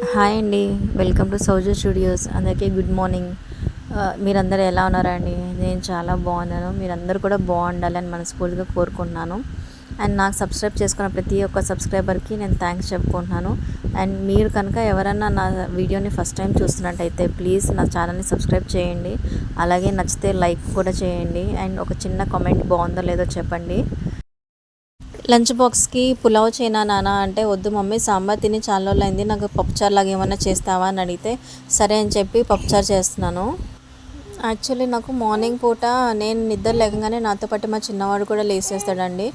Hi అండి. Welcome to Souju studios. అందరికీ good morning. మీరందరూ ఎలా ఉన్నారండి నేను చాలా బాగున్నాను. మీరందరూ కూడా బాగుండాలని మనస్ఫూర్తిగా కోరుకుంటున్నాను. అండ్ నాకు సబ్స్క్రైబ్ చేసుకున్న ప్రతి ఒక్క సబ్స్క్రైబర్కి నేను థ్యాంక్స్ చెప్పుకుంటున్నాను. అండ్ మీరు కనుక ఎవరైనా నా వీడియోని ఫస్ట్ టైం చూస్తున్నట్టయితే ప్లీజ్ నా ఛానల్ని సబ్స్క్రైబ్ చేయండి. అలాగే నచ్చితే లైక్ కూడా చేయండి. అండ్ ఒక చిన్న కామెంట్ బాగుందో లేదో చెప్పండి. లంచ్ బాక్స్కి పులావ్ చేయనా నాన్న అంటే వద్దు మమ్మీ సాంబార్ తిని చాలా రోజులు అయింది నాకు పప్పుచారు లాగా ఏమైనా చేస్తావా అని అడిగితే సరే అని చెప్పి పప్పుచారు చేస్తున్నాను. యాక్చువల్లీ నాకు మార్నింగ్ పూట నేను నిద్ర లేకగానే నాతో పాటు మా చిన్నవాడు కూడా లేసేస్తాడండి.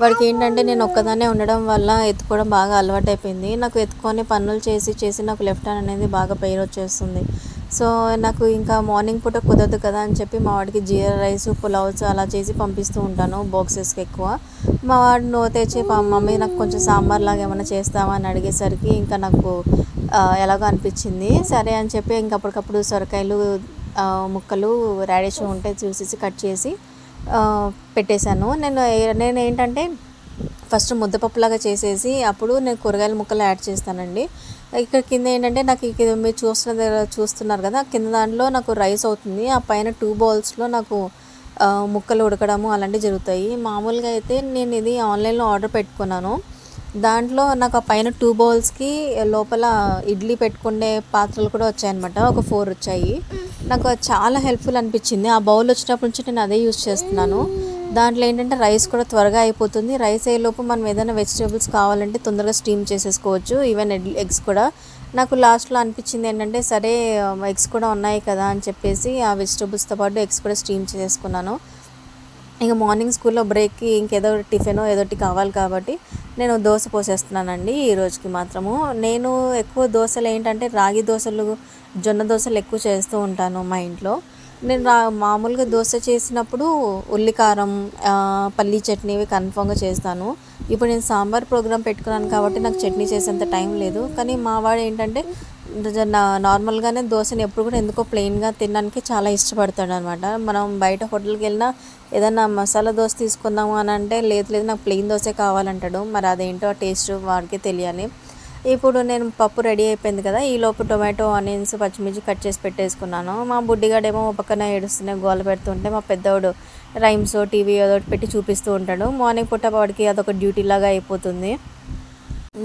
వాడికి ఏంటంటే నేను ఒక్కదాన్నే ఉండడం వల్ల ఎత్తుకోవడం బాగా అలవాటు అయిపోయింది నాకు ఎత్తుకొని పనులు చేసి చేసి నాకు లెఫ్ట్ హ్యాండ్ అనేది బాగా పెయిన్ వచ్చేస్తుంది. సో నాకు ఇంకా మార్నింగ్ పూట కుదరదు కదా అని చెప్పి మా వాడికి జీరా రైస్ పులావ్స్ అలా చేసి పంపిస్తూ ఉంటాను బాక్సెస్కి ఎక్కువ. మా వాడు నో తెచ్చి మమ్మీ నాకు కొంచెం సాంబార్ లాగా ఏమైనా చేస్తావా? అని అడిగేసరికి ఇంకా నాకు ఎలాగో అనిపించింది. సరే అని చెప్పి ఇంకా అప్పటికప్పుడు సొరకాయలు ముక్కలు రాడిష్ ఉంటే చూసేసి కట్ చేసి పెట్టేశాను. నేను నేను ఏంటంటే ఫస్ట్ ముద్దపప్పులాగా చేసేసి అప్పుడు నేను కూరగాయల ముక్కలు యాడ్ చేస్తానండి. ఇక్కడ కింద ఏంటంటే నాకు ఇక మీరు చూస్తున్న చూస్తున్నారు కదా కింద దాంట్లో నాకు రైస్ అవుతుంది. ఆ పైన టూ బౌల్స్లో నాకు ముక్కలు ఉడకడము అలాంటివి జరుగుతాయి. మామూలుగా అయితే నేను ఇది ఆన్లైన్లో ఆర్డర్ పెట్టుకున్నాను. దాంట్లో నాకు ఆ పైన టూ బౌల్స్కి లోపల ఇడ్లీ పెట్టుకునే పాత్రలు కూడా వచ్చాయన్నమాట. ఒక ఫోర్ వచ్చాయి. నాకు చాలా హెల్ప్ఫుల్ అనిపించింది. ఆ బౌల్ వచ్చినప్పటి నుంచి నేను అదే యూజ్ చేస్తున్నాను. దాంట్లో ఏంటంటే రైస్ కూడా త్వరగా అయిపోతుంది. రైస్ అయ్యేలోపు మనం ఏదైనా వెజిటేబుల్స్ కావాలంటే తొందరగా స్టీమ్ చేసేసుకోవచ్చు. ఈవెన్ ఎగ్స్ కూడా. నాకు లాస్ట్లో అనిపించింది ఏంటంటే సరే ఎగ్స్ కూడా ఉన్నాయి కదా అని చెప్పేసి ఆ వెజిటేబుల్స్తో పాటు ఎగ్స్ కూడా స్టీమ్ చేసుకున్నాను ఇక మార్నింగ్ స్కూల్లో బ్రేక్కి ఇంకేదో టిఫిన్ ఏదో ఒకటి కావాలి కాబట్టి నేను దోశ పోసేస్తున్నానండి ఈ రోజుకి మాత్రము. నేను ఎక్కువ దోశలు ఏంటంటే రాగి దోశలు జొన్న దోశలు ఎక్కువ చేస్తూ ఉంటాను మా ఇంట్లో. నేను రా మామూలుగా దోశ చేసినప్పుడు ఉల్లికారం పల్లీ చట్నీ ఇవి కన్ఫామ్గా చేస్తాను. ఇప్పుడు నేను సాంబార్ ప్రోగ్రామ్ పెట్టుకున్నాను కాబట్టి నాకు చట్నీ చేసేంత టైం లేదు. కానీ మా వాడు ఏంటంటే నార్మల్గానే దోశని ఎప్పుడు కూడా ఎందుకో ప్లెయిన్గా తినడానికి చాలా ఇష్టపడతాడు అనమాట మనం బయట హోటల్కి వెళ్ళినా ఏదైనా మసాలా దోశ తీసుకుందాము అని అంటే లేదు లేదు నాకు ప్లెయిన్ దోశ కావాలంటాడు. మరి అదేంటో ఆ టేస్ట్ వాడికి తెలియాలి. ఇప్పుడు నేను పప్పు రెడీ అయిపోయింది కదా ఈ లోపు టొమాటో ఆనియన్స్ పచ్చిమిర్చి కట్ చేసి పెట్టేసుకున్నాను. మా బుడ్డిగాడేమో పక్కన ఏడుస్తూనే గోల పెడుతుంటే మా పెద్దవాడు రైమ్స్ టీవీ ఏదో పెట్టి చూపిస్తూ ఉంటాడు. మార్నింగ్ పూట వాడికి అదొక డ్యూటీ లాగా అయిపోతుంది.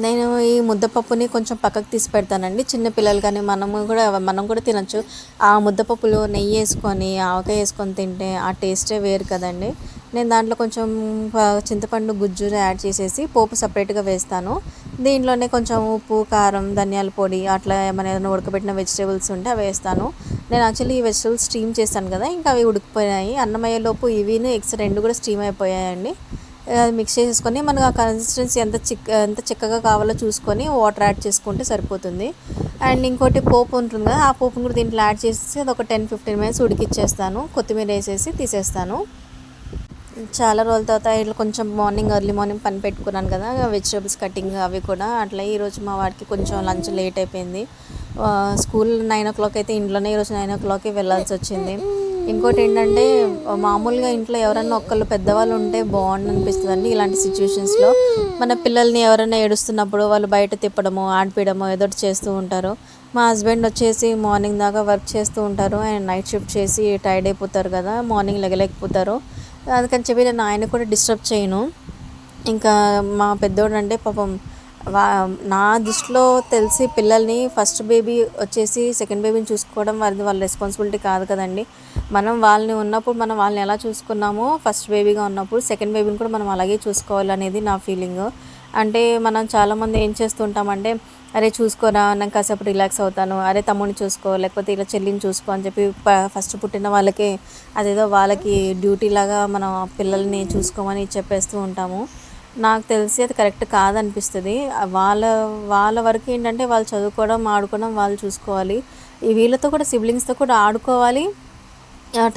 నేను ఈ ముద్దపప్పుని కొంచెం పక్కకు తీసి పెడతానండి. చిన్న పిల్లలు కానీ మనము కూడా మనం కూడా తినచ్చు. ఆ ముద్దపప్పులో నెయ్యి వేసుకొని ఆవకాయ వేసుకొని తింటే ఆ టేస్టే వేరు కదండి. నేను దాంట్లో కొంచెం చింతపండు గుజ్జు యాడ్ చేసేసి పోపు సపరేట్గా వేస్తాను. దీంట్లోనే కొంచెం ఉప్పు కారం ధనియాల పొడి అట్లా ఏమైనా ఏదైనా ఉడకబెట్టిన వెజిటేబుల్స్ ఉంటే అవి వేస్తాను. నేను యాక్చువల్లీ ఈ వెజిటేబుల్స్ స్టీమ్ చేస్తాను కదా ఇంకా అవి ఉడికిపోయాయి అన్నమయ్యేలోపు ఇవిను ఎగ్స్ రెండు కూడా స్టీమ్ అయిపోయాయండి. మిక్స్ చేసేసుకొని మనకు ఆ కన్సిస్టెన్సీ ఎంత చిక్ ఎంత చిక్కగా కావాలో చూసుకొని వాటర్ యాడ్ చేసుకుంటే సరిపోతుంది. అండ్ ఇంకోటి పోపు ఉంటుంది కదా ఆ పోపును కూడా దీంట్లో యాడ్ చేసేసి అది ఒక టెన్ ఫిఫ్టీన్ మినిట్స్ ఉడికిచ్చేస్తాను. కొత్తిమీర వేసేసి తీసేస్తాను. చాలా రోజుల తర్వాత ఇట్లా కొంచెం మార్నింగ్ ఎర్లీ మార్నింగ్ పని పెట్టుకున్నాను కదా వెజిటేబుల్స్ కటింగ్ అవి కూడా. అట్లా ఈరోజు మా వాడికి కొంచెం లంచ్ లేట్ అయిపోయింది. స్కూల్ నైన్ ఓ క్లాక్ అయితే ఇంట్లోనే ఈరోజు నైన్ ఓ క్లాక్కి వెళ్ళాల్సి వచ్చింది. ఇంకోటి ఏంటంటే మామూలుగా ఇంట్లో ఎవరన్నా ఒక్కళ్ళు పెద్దవాళ్ళు ఉంటే బాగుండు అనిపిస్తుంది అండి ఇలాంటి సిచ్యువేషన్స్లో. మన పిల్లల్ని ఎవరైనా ఏడుస్తున్నప్పుడు వాళ్ళు బయట తిప్పడము ఆడిపీయడము ఏదో చేస్తూ ఉంటారు. మా హస్బెండ్ వచ్చేసి మార్నింగ్ దాకా వర్క్ చేస్తూ ఉంటారు అండ్ నైట్ షిఫ్ట్ చేసి టైర్డ్ అయిపోతారు కదా మార్నింగ్ లెగలేకపోతారు. అందుకని చెప్పి నేను ఆయన కూడా డిస్టర్బ్ చేయను. ఇంకా మా పెద్దోడు అంటే పాపం వా నా దృష్టిలో తెలిసి పిల్లల్ని ఫస్ట్ బేబీ వచ్చేసి సెకండ్ బేబీని చూసుకోవడం వారిది వాళ్ళ రెస్పాన్సిబిలిటీ కాదు కదండి. మనం వాళ్ళని ఉన్నప్పుడు మనం వాళ్ళని ఎలా చూసుకున్నామో ఫస్ట్ బేబీగా ఉన్నప్పుడు సెకండ్ బేబీని కూడా మనం అలాగే చూసుకోవాలి అనేది నా ఫీలింగ్ అంటే మనం చాలామంది ఏం చేస్తుంటామంటే అరే చూసుకోరా నాకు కాసేపు రిలాక్స్ అవుతాను. అరే తమ్ముడిని చూసుకో లేకపోతే ఇలా చెల్లిని చూసుకో అని చెప్పి ఫస్ట్ పుట్టిన వాళ్ళకి అదేదో వాళ్ళకి డ్యూటీ లాగా మనం పిల్లల్ని చూసుకోమని చెప్పేస్తూ ఉంటాము. నాకు తెలిసి అది కరెక్ట్ కాదనిపిస్తుంది. వాళ్ళ వాళ్ళ వరకు ఏంటంటే వాళ్ళు చదువుకోవడం ఆడుకోవడం వాళ్ళు చూసుకోవాలి. ఈ వీళ్ళతో కూడా సిబ్లింగ్స్తో కూడా ఆడుకోవాలి.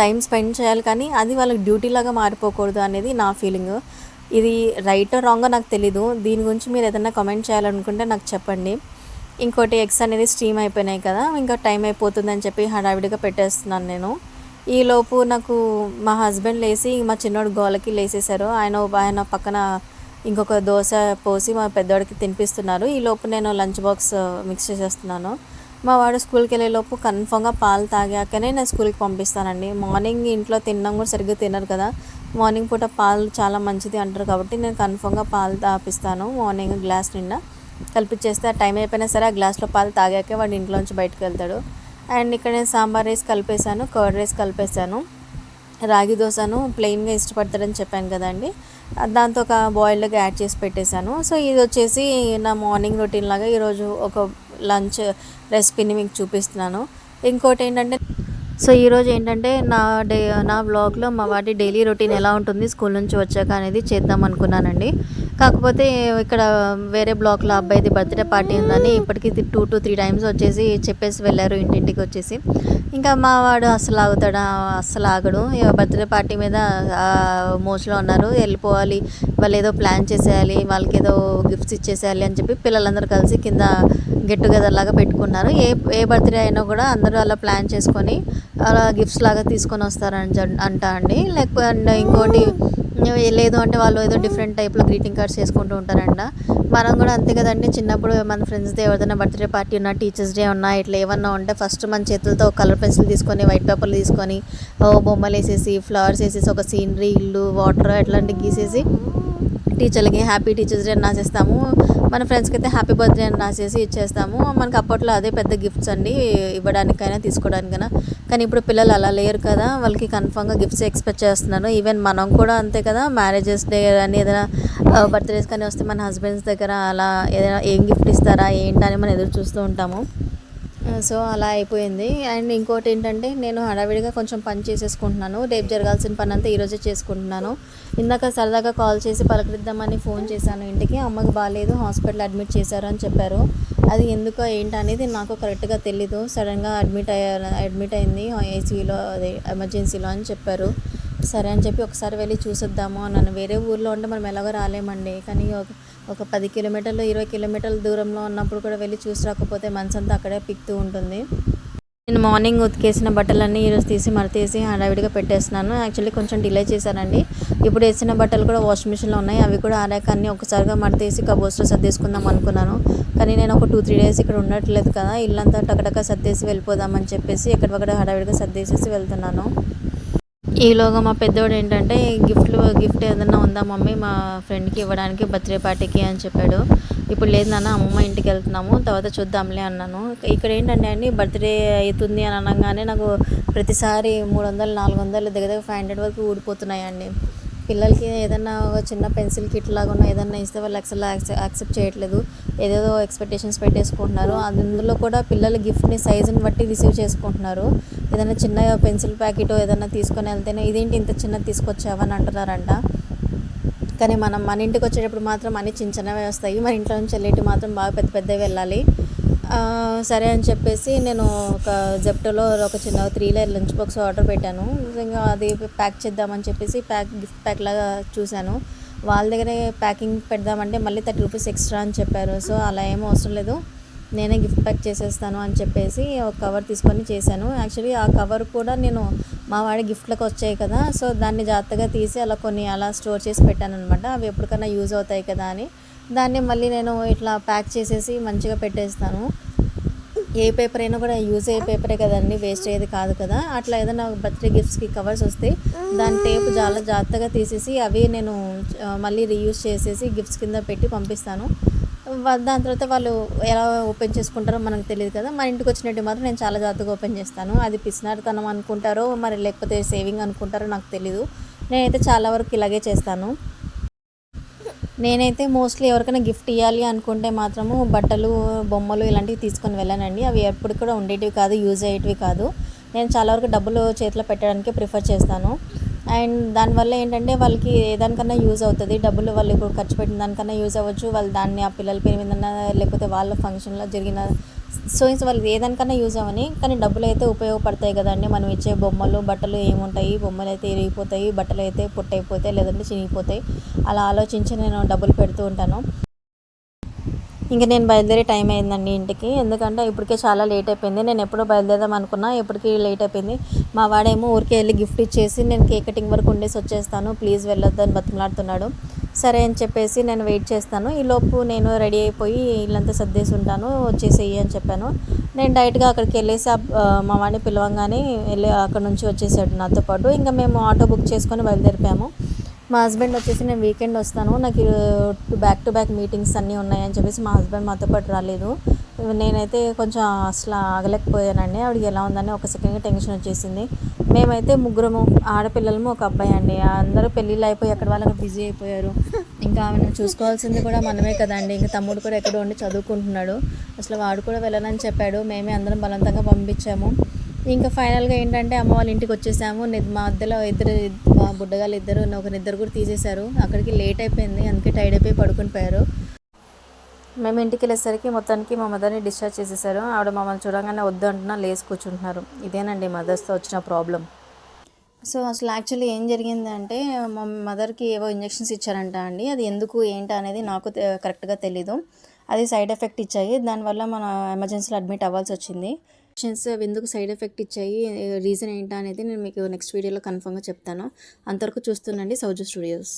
టైం స్పెండ్ చేయాలి కానీ అది వాళ్ళకి డ్యూటీ లాగా మారిపోకూడదు అనేది నా ఫీలింగ్. ఇది రైట్ రాంగో నాకు తెలీదు. దీని గురించి మీరు ఏదైనా కమెంట్ చేయాలనుకుంటే నాకు చెప్పండి. ఇంకోటి ఎగ్స్ అనేది స్టీమ్ అయిపోయినాయి కదా ఇంకా టైం అయిపోతుందని చెప్పి హడావిడిగా పెట్టేస్తున్నాను నేను. ఈలోపు నాకు మా హస్బెండ్ లేచి మా చిన్నోడు గోలకి లేసేశారు. ఆయన ఆయన పక్కన ఇంకొక దోశ పోసి మా పెద్దవాడికి తినిపిస్తున్నారు. ఈలోపు నేను లంచ్ బాక్స్ మిక్స్ చేసేస్తున్నాను. మా వాడు స్కూల్కి వెళ్ళేలోపు కన్ఫామ్గా పాలు తాగాకనే నేను స్కూల్కి పంపిస్తానండి. మార్నింగ్ ఇంట్లో తిన్నాం కూడా సరిగ్గా తినరు కదా. మార్నింగ్ పూట పాలు చాలా మంచిది అంటారు కాబట్టి నేను కన్ఫామ్గా పాలు తాపిస్తాను. మార్నింగ్ గ్లాస్ నిండా కల్పించేస్తే ఆ టైం అయిపోయినా సరే ఆ గ్లాస్లో పాలు తాగాకే వాడు ఇంట్లోంచి బయటకు వెళ్తాడు. అండ్ ఇక్కడ నేను సాంబార్ రైస్ కలిపేశాను కర్డ్ రైస్ కలిపేశాను రాగి దోశను ప్లెయిన్గా ఇష్టపడతాడని చెప్పాను కదండి. దాంతో ఒక బాయిల్లోకి యాడ్ చేసి పెట్టేశాను. సో ఇది వచ్చేసి నా మార్నింగ్ రొటీన్ లాగా ఈరోజు ఒక లంచ్ రెసిపీని మీకు చూపిస్తున్నాను. ఇంకోటి ఏంటంటే సో ఈరోజు ఏంటంటే నా డే నా బ్లాగ్లో మా వాటి డైలీ రొటీన్ ఎలా ఉంటుంది స్కూల్ నుంచి వచ్చాక అనేది చేద్దాం అనుకున్నానండి. కాకపోతే ఇక్కడ వేరే బ్లాక్లో అబ్బాయిది బర్త్డే పార్టీ ఉందని ఇప్పటికీ టూ టు త్రీ టైమ్స్ వచ్చేసి చెప్పేసి వెళ్ళారు ఇంటింటికి వచ్చేసి. ఇంకా మా వాడు అస్సలు ఆగుతాడా? అస్సలు ఆగడు. బర్త్డే పార్టీ మీద మోస్ట్లో ఉన్నారు వెళ్ళిపోవాలి. వాళ్ళు ఏదో ప్లాన్ చేసేయాలి. వాళ్ళకి ఏదో గిఫ్ట్స్ ఇచ్చేసేయాలి అని చెప్పి పిల్లలందరూ కలిసి కింద గెట్ టుగెదర్ లాగా పెట్టుకున్నారు. ఏ ఏ బర్త్డే అయినా కూడా అందరూ అలా ప్లాన్ చేసుకొని అలా గిఫ్ట్స్ లాగా తీసుకొని వస్తారని అంట అండి. లేకపోతే ఇంకోటి లేదు అంటే వాళ్ళు ఏదో డిఫరెంట్ టైప్లో గ్రీటింగ్ కార్డ్స్ చేసుకుంటూ ఉంటారంట. మనం కూడా అంతే కదండి. చిన్నప్పుడు మన ఫ్రెండ్స్ది ఎవరైనా బర్త్డే పార్టీ ఉన్నా టీచర్స్ డే ఉన్నా ఇట్లా ఏమన్నా ఉంటే ఫస్ట్ మన చేతులతో కలర్ పెన్సిల్ తీసుకొని వైట్ పేపర్లు తీసుకొని బొమ్మలు వేసేసి ఫ్లవర్స్ వేసేసి ఒక సీనరీ ఇల్లు వాటర్ అట్లాంటివి గీసేసి టీచర్లకి హ్యాపీ టీచర్స్ డే అని రాసేస్తాము మన ఫ్రెండ్స్కి అయితే హ్యాపీ బర్త్డే అని రాసేసి ఇచ్చేస్తాము. మనకి అప్పట్లో అదే పెద్ద గిఫ్ట్స్ అండి ఇవ్వడానికైనా తీసుకోవడానికైనా కానీ ఇప్పుడు పిల్లలు అలా లేరు కదా వాళ్ళకి కన్ఫామ్గా గిఫ్ట్స్ ఎక్స్పెక్ట్ చేస్తున్నారు ఈవెన్ మనం కూడా అంతే కదా మ్యారేజెస్ డే కానీ ఏదైనా బర్త్డేస్ కానీ వస్తే మన హస్బెండ్స్ దగ్గర అలా ఏదైనా ఏం గిఫ్ట్ ఇస్తారా ఏంటని మనం ఎదురు చూస్తూ ఉంటాము. సో అలా అయిపోయింది. అండ్ ఇంకోటి ఏంటంటే నేను హడావిడిగా కొంచెం పని చేసేసుకుంటున్నాను. రేపు జరగాల్సిన పని అంతా ఈరోజే చేసుకుంటున్నాను. ఇందాక సరదాగా కాల్ చేసి పలకరిద్దామని ఫోన్ చేశాను ఇంటికి. అమ్మకి బాగాలేదు హాస్పిటల్ అడ్మిట్ చేశారు అని చెప్పారు. అది ఎందుకో ఏంటి అనేది నాకు కరెక్ట్గా తెలీదు. సడన్గా అడ్మిట్ అయ్యారు అడ్మిట్ అయింది. ఏసీలో అదే ఎమర్జెన్సీలో అని చెప్పారు. సరే అని చెప్పి ఒకసారి వెళ్ళి చూసొద్దాము. నన్ను వేరే ఊర్లో ఉంటే మనం ఎలాగో రాలేమండి. కానీ ఒక పది కిలోమీటర్లు ఇరవై కిలోమీటర్ల దూరంలో ఉన్నప్పుడు కూడా వెళ్ళి చూసి రాకపోతే మనసంతా అక్కడే పిక్తూ ఉంటుంది. నేను మార్నింగ్ ఉతికేసిన బట్టలన్నీ ఈరోజు తీసి మరతీసి హడావిడిగా పెట్టేస్తున్నాను. యాక్చువల్లీ కొంచెం డిలే చేశానండి. ఇప్పుడు వేసిన బట్టలు కూడా వాషింగ్ మిషన్లో ఉన్నాయి. అవి కూడా ఆరాక అన్నీ ఒకసారిగా మడతేసి కబోస్లో సర్దేసుకుందాం అనుకున్నాను. కానీ నేను ఒక టూ త్రీ డేస్ ఇక్కడ ఉండట్లేదు కదా. ఇల్లంతా టకటక సర్దేసి వెళ్ళిపోదామని చెప్పేసి ఎక్కడొక్కడ హడావిడిగా సర్దేసేసి వెళ్తున్నాను. ఈలోగా మా పెద్దోడు ఏంటంటే గిఫ్ట్లు గిఫ్ట్ ఏదైనా ఉందా మమ్మీ? మా ఫ్రెండ్కి ఇవ్వడానికి బర్త్డే పార్టీకి అని చెప్పాడు. ఇప్పుడు లేదు నాన్న అమ్మమ్మ ఇంటికి వెళ్తున్నాము. తర్వాత చూద్దాంలే అన్నాను. ఇక్కడ ఏంటంటే అండి బర్త్డే అవుతుంది అని అనగానే నాకు ప్రతిసారి మూడు వందలు నాలుగు వందలు దగ్గర దగ్గర ఫైవ్ హండ్రెడ్ వరకు ఊడిపోతున్నాయండి. పిల్లలకి ఏదైనా ఒక చిన్న పెన్సిల్ కిట్ లాగా ఏదైనా ఇస్తే వాళ్ళు అసలు యాక్సెప్ట్ చేయట్లేదు. ఏదేదో ఎక్స్పెక్టేషన్స్ పెట్టేసుకుంటున్నారు. అందులో కూడా పిల్లల గిఫ్ట్ని సైజుని బట్టి రిసీవ్ చేసుకుంటున్నారు. ఏదైనా చిన్న పెన్సిల్ ప్యాకెట్ ఏదైనా తీసుకొని వెళ్తేనే ఇదేంటి ఇంత చిన్నది తీసుకొచ్చావని అంటున్నారంట. కానీ మనం మన ఇంటికి వచ్చేటప్పుడు మాత్రం అన్ని చిన్న చిన్నవే వస్తాయి. మన ఇంట్లో నుంచి వెళ్ళేటి మాత్రం బాగా పెద్ద పెద్దవి వెళ్ళాలి. సరే అని చెప్పేసి నేను ఒక జెప్టోలో ఒక చిన్న three layer lunch box order పెట్టాను. ఇంకా అది ప్యాక్ చేద్దామని చెప్పేసి ప్యాక్ గిఫ్ట్ ప్యాక్ లాగా చూశాను. వాళ్ళ దగ్గరే ప్యాకింగ్ పెడదామంటే మళ్ళీ థర్టీ రూపీస్ ఎక్స్ట్రా అని చెప్పారు. సో అలా ఏమీ అవసరం లేదు. నేనే గిఫ్ట్ ప్యాక్ చేసేస్తాను అని చెప్పేసి ఒక కవర్ తీసుకొని చేశాను. యాక్చువల్లీ ఆ కవర్ కూడా నేను మా వాడి గిఫ్ట్లకు వచ్చాయి కదా సో దాన్ని జాగ్రత్తగా తీసి అలా కొన్ని అలా స్టోర్ చేసి పెట్టాను అనమాట అవి ఎప్పటికైనా యూజ్ అవుతాయి కదా అని. దాన్ని మళ్ళీ నేను ఇట్లా ప్యాక్ చేసేసి మంచిగా పెట్టేస్తాను. ఏ పేపర్ అయినా కూడా యూజ్ అయ్యే పేపరే కదండి వేస్ట్ అయ్యేది కాదు కదా. అట్లా ఏదైనా బర్త్డే గిఫ్ట్స్కి కవర్స్ వస్తే దాని టేప్ చాలా జాగ్రత్తగా తీసేసి అవి నేను మళ్ళీ రీయూజ్ చేసేసి గిఫ్ట్స్ కింద పెట్టి పంపిస్తాను. దాని తర్వాత వాళ్ళు ఎలా ఓపెన్ చేసుకుంటారో మనకు తెలియదు కదా. మన ఇంటికి వచ్చినట్టు మాత్రం నేను చాలా జాగ్రత్తగా ఓపెన్ చేస్తాను. అది పిసినారితనం అనుకుంటారో మరి లేకపోతే సేవింగ్ అనుకుంటారో నాకు తెలీదు. నేనైతే చాలా వరకు ఇలాగే చేస్తాను. నేనైతే మోస్ట్లీ ఎవరికైనా గిఫ్ట్ ఇవ్వాలి అనుకుంటే మాత్రము బట్టలు బొమ్మలు ఇలాంటివి తీసుకొని వెళ్ళానండి. అవి ఎప్పుడు కూడా ఉండేటివి కాదు యూజ్ అయ్యేటివి కాదు. నేను చాలా వరకు డబ్బులు చేతిలో పెట్టడానికి ప్రిఫర్ చేస్తాను. అండ్ దానివల్ల ఏంటంటే వాళ్ళకి ఏదానికన్నా యూజ్ అవుతుంది. డబ్బులు వాళ్ళు ఇప్పుడు ఖర్చు పెట్టిన దానికన్నా యూజ్ అవ్వచ్చు. వాళ్ళు దాన్ని ఆ పిల్లల పేరు మీద లేకపోతే వాళ్ళ ఫంక్షన్లో జరిగిన సో వాళ్ళు ఏదానికన్నా యూజ్ అవ్వని కానీ డబ్బులు అయితే ఉపయోగపడతాయి కదండి. మనం ఇచ్చే బొమ్మలు బట్టలు ఏముంటాయి? బొమ్మలు అయితే ఇరిగిపోతాయి బట్టలు అయితే పుట్టయిపోతాయి లేదంటే చినిగిపోతాయి. అలా ఆలోచించి నేను డబ్బులు పెడుతూ ఉంటాను. ఇంకా నేను బయలుదేరే టైం అయిందండి ఇంటికి. ఎందుకంటే ఇప్పటికే చాలా లేట్ అయిపోయింది. నేను ఎప్పుడో బయలుదేరదాం అనుకున్నా ఎప్పటికీ లేట్ అయిపోయింది. మా వాడేమో ఊరికే వెళ్ళి గిఫ్ట్ ఇచ్చేసి నేను కేక్ కటింగ్ వరకు ఉండేసి వచ్చేస్తాను. ప్లీజ్ వెళ్ళొద్దని బతిమలాడుతున్నాడు. సరే అని చెప్పేసి నేను వెయిట్ చేస్తాను. ఈలోపు నేను రెడీ అయిపోయి ఇల్లంతా సర్దేసి ఉంటాను. వచ్చేసేయి అని చెప్పాను. నేను డైరెక్ట్గా అక్కడికి వెళ్ళేసి ఆ- మా వాడిని పిలవంగానే వెళ్ళి అక్కడ నుంచి వచ్చేసాడు నాతో పాటు. ఇంకా మేము ఆటో బుక్ చేసుకొని బయలుదేరిపాము మా హస్బెండ్ వచ్చేసి నేను వీకెండ్ వస్తాను. నాకు బ్యాక్ టు బ్యాక్ మీటింగ్స్ అన్నీ ఉన్నాయని చెప్పేసి మా హస్బెండ్ మాతో పాటు రాలేదు. నేనైతే కొంచెం అసలు ఆగలేకపోయానండి. ఆవిడకి ఎలా ఉందని ఒక సెకండ్గా టెన్షన్ వచ్చేసింది. మేమైతే ముగ్గురము ఆడపిల్లలము ఒక అబ్బాయి అండి. అందరూ పెళ్ళిళ్ళు అయిపోయి అక్కడ వాళ్ళకి బిజీ అయిపోయారు. ఇంకా ఆమెను చూసుకోవాల్సింది కూడా మనమే కదండి. ఇంకా తమ్ముడు కూడా ఎక్కడో ఉండి చదువుకుంటున్నాడు. అసలు వాడు కూడా వెళ్ళనని చెప్పాడు. మేమే అందరం బలవంతంగా పంపించాము. ఇంకా ఫైనల్గా ఏంటంటే అమ్మ వాళ్ళ ఇంటికి వచ్చేసాము. మా మధ్యలో ఇద్దరు మా బుడ్డగాళ్ళు ఇద్దరు ఒకరిద్దరు కూడా తీసేశారు. అక్కడికి లేట్ అయిపోయింది. అందుకే టైడ్ అయిపోయి పడుకుని పోయారు. మేము ఇంటికి వెళ్ళేసరికి మొత్తానికి మా మదర్ని డిశ్చార్జ్ చేసేసారు. ఆవిడ మమ్మల్ని చూడగానే వద్దు అంటున్నా లేచి కూర్చుంటున్నారు. ఇదేనండి మదర్స్తో వచ్చిన ప్రాబ్లం. సో అసలు యాక్చువల్లీ ఏం జరిగిందంటే మా మదర్కి ఏవో ఇంజెక్షన్స్ ఇచ్చారంట అండి. అది ఎందుకు ఏంటి అనేది నాకు కరెక్ట్గా తెలీదు. అది సైడ్ ఎఫెక్ట్ ఇచ్చాయి. దానివల్ల మన ఎమర్జెన్సీలో అడ్మిట్ అవ్వాల్సి వచ్చింది. ఇంజెక్షన్స్ అవి ఎందుకు సైడ్ ఎఫెక్ట్ ఇచ్చాయి రీజన్ ఏంటా అనేది నేను మీకు నెక్స్ట్ వీడియోలో కన్ఫర్మ్గా చెప్తాను. అంతవరకు చూస్తుండండి సౌజు స్టూడియోస్.